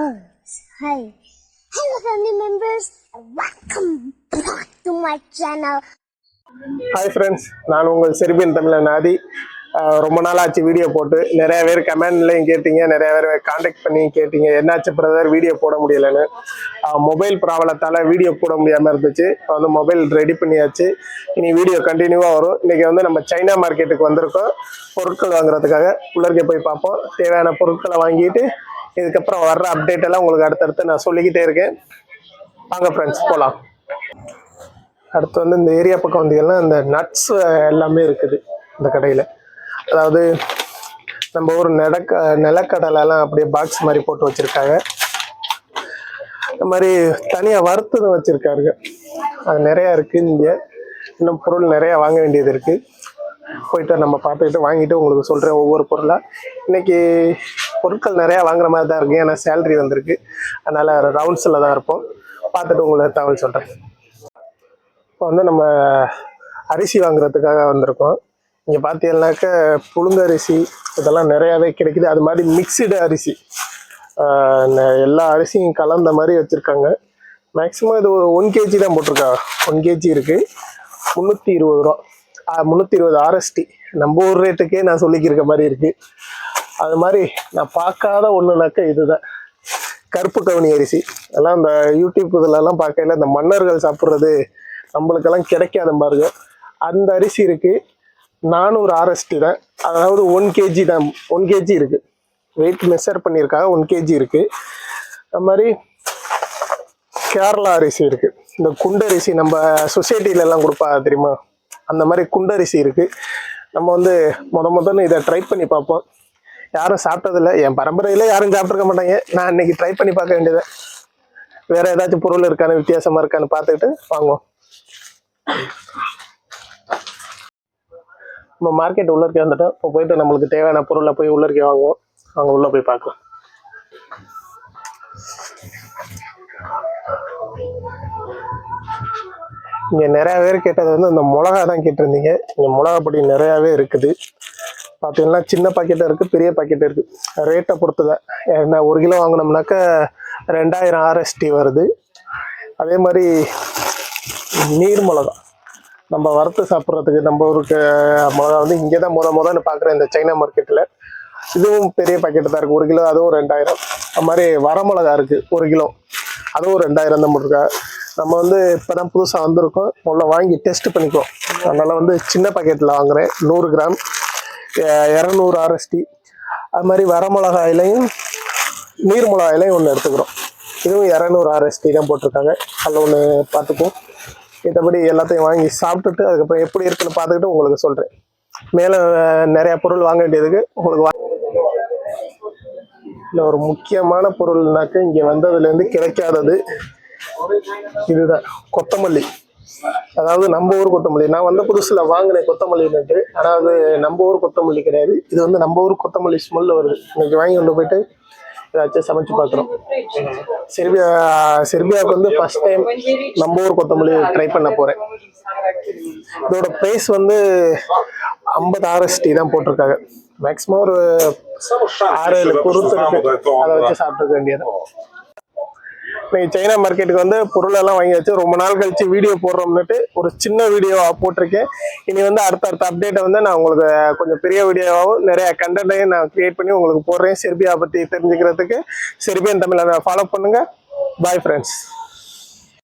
Hi. Hello family members. Welcome back to my channel. Hi friends நான் உங்கள் Serbian தமிழன் ஆதி. ரொம்ப நாள் ஆச்சு வீடியோ போட்டு. நிறைய பேர் கமெண்ட்லையும் கேட்டீங்க. நிறைய பேர் காண்டாக்ட் பண்ணி கேட்டீங்க. என்னாச்சு பிரதர் வீடியோ போட முடியலன்னு. மொபைல் ப்ராப்ளத்தால் வீடியோ போட முடியாமல் இருந்துச்சு. இப்போ வந்து மொபைல் ரெடி பண்ணியாச்சு. இனி வீடியோ கண்டினியூவாக வரும். இன்றைக்கி வந்து நம்ம சைனா மார்க்கெட்டுக்கு வந்திருக்கோம். பொருட்கள் வாங்குறதுக்காக. உள்ளர்க்கே போய் பார்ப்போம். தேவையான பொருட்களை வாங்கிட்டு இதுக்கப்புறம் வர்ற அப்டேட் எல்லாம் உங்களுக்கு அடுத்தடுத்து நான் சொல்லிக்கிட்டே இருக்கேன். வாங்க ஃப்ரெண்ட்ஸ் போகலாம் அடுத்து வந்து இந்த ஏரியா பக்கம் வந்தீங்கன்னா இந்த நட்ஸ் எல்லாமே இருக்குது இந்த கடையில். அதாவது நம்ம ஊர் நடக்க நிலக்கடலைலாம் அப்படியே பாக்ஸ் மாதிரி போட்டு வச்சுருக்காங்க. இந்த மாதிரி தனியாக வறுத்ததும் வச்சுருக்காருங்க அது நிறையா இருக்குது இங்கே. இன்னும் பொருள் நிறையா வாங்க வேண்டியது இருக்குது போயிட்டு நம்ம பார்த்துக்கிட்டு வாங்கிட்டு உங்களுக்கு சொல்கிறேன் ஒவ்வொரு பொருளாக இன்னைக்கு பொருட்கள் நிறையா வாங்குற மாதிரி தான் இருக்குது ஏன்னா சேலரி வந்திருக்கு. அதனால் ரவுண்ட்ஸில் தான் இருப்போம். பார்த்துட்டு உங்களுக்கு தகவல் சொல்கிறேன் இப்போ வந்து நம்ம அரிசி வாங்குறதுக்காக வந்திருக்கோம். இங்கே பார்த்தீங்கன்னாக்க புழுங்கரிசி இதெல்லாம் நிறையாவே கிடைக்குது. அது மாதிரி மிக்சடு அரிசி. எல்லா அரிசியும் கலந்த மாதிரி வச்சுருக்காங்க. மேக்ஸிமம் இது ஒரு ஒன் கேஜி தான் போட்டிருக்கா. ஒன் கேஜி இருக்குது முந்நூற்றி இருபது ரூபா. முந்நூற்றி இருபது ஆர்எஸ்டி நம்ம ஊர் ரேட்டுக்கே நான் சொல்லிக்கிருக்க மாதிரி இருக்குது அது மாதிரி நான் பார்க்காத ஒன்றுனாக்க இதுதான். கருப்பு கவுனி அரிசி. அதெல்லாம் அந்த யூடியூப் இதெல்லாம் பார்க்கையில இந்த மன்னர்கள் சாப்பிட்றது நம்மளுக்கெல்லாம் கிடைக்காத பாருங்க. அந்த அரிசி இருக்கு. நானூறு ஆர்எஸ்டி தான். அதாவது ஒன் கேஜி தான். ஒன் கேஜி இருக்கு. வெயிட் மெஷர் பண்ணியிருக்காங்க. ஒன் கேஜி இருக்கு. அது மாதிரி கேரளா அரிசி இருக்குது இந்த குண்டரிசி நம்ம சொசைட்டிலெல்லாம் கொடுப்பா தெரியுமா? அந்த மாதிரி குண்டரிசி இருக்கு. நம்ம வந்து முத முதல்ல இதை ட்ரை பண்ணி பார்ப்போம். யாரும் சாப்பிட்டதில்ல. என் பரம்பரையில யாரும் சாப்பிட்ருக்க மாட்டாங்க. நான் இன்னைக்கு ட்ரை பண்ணி பார்க்க வேண்டியது. வேற ஏதாச்சும் பொருள் இருக்கான்னு வித்தியாசமா இருக்கான்னு பார்த்துக்கிட்டு வாங்குவோம். நம்ம மார்க்கெட் உள்ளே வந்துட்டோம். இப்போ போயிட்டு நம்மளுக்கு தேவையான பொருளை போய் உள்ளே வாங்குவோம். அங்கே உள்ளே போய் பார்க்கலாம். இங்கே நிறைய பேர் கேட்டது வந்து இந்த மிளகா தான் கேட்டிருந்தீங்க. இங்கே மிளகா பொடி நிறையாவே இருக்குது. பார்த்தீங்கன்னா சின்ன பாக்கெட் இருக்குது பெரிய பாக்கெட் இருக்குது ரேட்டை பொறுத்து தான் என்ன ஒரு கிலோ வாங்கினோம்னாக்கா ரெண்டாயிரம் ஆர்எஸ்டி வருது. அதே மாதிரி நீர் மிளகா. நம்ம வறுத்து சாப்பிட்றதுக்கு நம்ம ஊருக்கு மிளகா வந்து இங்கே தான் முத முதன்னு பார்க்குறேன் இந்த சைனா மார்க்கெட்டில் இதுவும் பெரிய பாக்கெட்டு தான் இருக்குது ஒரு கிலோ அதுவும் ரெண்டாயிரம். அது மாதிரி வரமிளகா இருக்குது ஒரு கிலோ. அதுவும் ரெண்டாயிரம் தான் போட்டிருக்கா. நம்ம வந்து இப்போ தான் புதுசாக வந்திருக்கோம். உள்ள வாங்கி டெஸ்ட் பண்ணிக்குவோம். அதனால் வந்து சின்ன பாக்கெட்டில் வாங்குறேன். நூறு கிராம். இரநூறு ஆர்எஸ்டி அது மாதிரி வரமிளகாயிலையும் நீர் மிளகாயிலையும் ஒன்று எடுத்துக்கிறோம். இதுவும் இரநூறு ஆர்எஸ்டி தான் போட்டிருக்காங்க. அதில் ஒன்று பார்த்துப்போம் மத்தபடி எல்லாத்தையும் வாங்கி சாப்பிட்டுட்டு அதுக்கப்புறம் எப்படி இருக்குன்னு பார்த்துக்கிட்டு உங்களுக்கு சொல்கிறேன் மேலே நிறையா பொருள் வாங்க வேண்டியதுக்கு உங்களுக்கு வா இல்லை ஒரு முக்கியமான பொருள்னாக்க இங்கே வந்ததுலேருந்து கிடைக்காதது. இதுதான். கொத்தமல்லி. அதாவது நம்ம ஊர் கொத்தமல்லி. நான் வந்த புதுசில் வாங்கினேன் கொத்தமல்லி ஆனால் அதாவது நம்ம ஊர் கொத்தமல்லி கிடையாது. இது வந்து நம்ம ஊர் கொத்தமல்லி ஸ்மெல் வருது. இன்னைக்கு வாங்கி கொண்டு போயிட்டு ஏதாச்சும் சமைச்சு பார்க்குறோம். செர்பியா செர்பியாவுக்கு வந்து ஃபர்ஸ்ட் டைம் நம்ம ஊர் கொத்தமல்லி ட்ரை பண்ண போகிறேன் இதோட ப்ரைஸ் வந்து ஐம்பது ஆர்எஸ்டி தான் போட்டிருக்காங்க. மேக்ஸிமம் ஒரு ஆறு ஏழு பொருத்து அதை வச்சு சாப்பிட்டுக்க வேண்டியது இன்னைக்கு சைனா மார்க்கெட்டுக்கு வந்து பொருள் எல்லாம் வாங்கி வச்சு ரொம்ப நாள் கழிச்சு வீடியோ போடுறோம்னுட்டு ஒரு சின்ன வீடியோவா போட்டிருக்கேன். இனி வந்து அடுத்த அடுத்த அப்டேட்டை வந்து நான் உங்களுக்கு கொஞ்சம் பெரிய வீடியோவாகவும் நிறைய கண்டென்ட்டையும் நான் கிரியேட் பண்ணி உங்களுக்கு போடுறேன். செர்பியா பற்றி தெரிஞ்சுக்கிறதுக்கு செர்பியன் தமிழை ஃபாலோ பண்ணுங்க. Bye friends